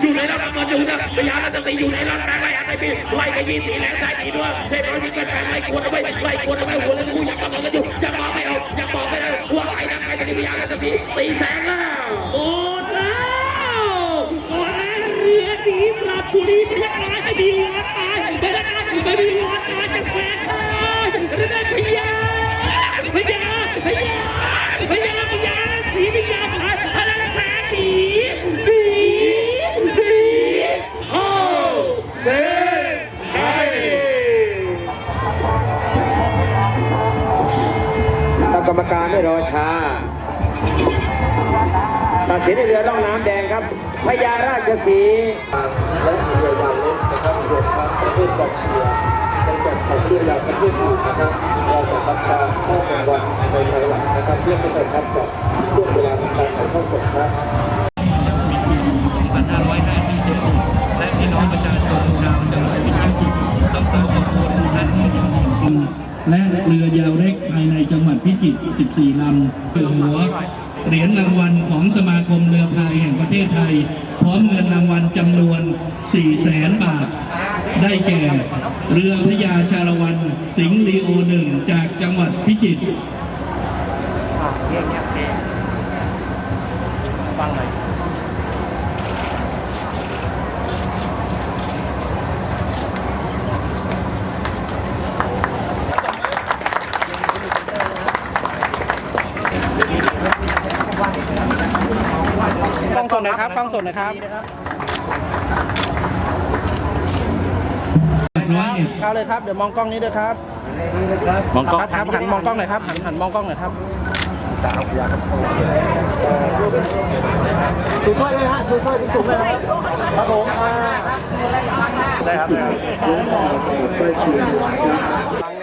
อยู่ในรถมาดูนะพยายามจะตีอยู่ในรถแรงไว้อกไปพี่ไล่ไปยี่สีแรงได้ดีด้วยเด้บอยที่กันแรงไม่ควรเอไว้ไม่ควรเอไว้หัวเล่นกูอยากกำลังกันอยู่อยากบอกไม่เอาอยากบอกไม่ได้ว่าใครนะใครจะพยายามจะตีตีแสงอะโอ้โหโอ้โเรียสีสระบุรีพยักหน้าให้ดี รรมการไม่รอช้าตัดสินในเรือล่องน้ำแดงครับพญาราชสีและเรือยาวเล็กนะครับรวมทั้งประเภทกองเชียร์ในส่วนของเรือยาวประเทศอื่นนะครับเราจะทำการเข้ารางวันในภายหลังนะครับเพื่อเป็นการรับกับช่วงเวลาของการถ่ายทอดสดครับ เรือยาวเล็กภายในจังหวัดพิจิตร 14 ลำเรือหัวเหรียญรางวัลของสมาคมเรือพายแห่งประเทศไทย พร้อมเงินรางวัลจำนวน 4 แสนบาท ได้แก่ เรือพญาชาละวัน สิงห์ลีโอหนึ่งจากจังหวัดพิจิตรกล้อ งสดหนะครับกล้องสดหนะครับร้อยเอ็ดเข้าเลยครับเดี๋ยวมองกล้องนี้ด้วยครับมองกล้องครับหันมองกล้องหน่อยครับหันหันมองกล้องหน่อยครับดูถ้วยเลยฮะดูถ้วยที่สูงเลยนะครับครับผมได้ครับ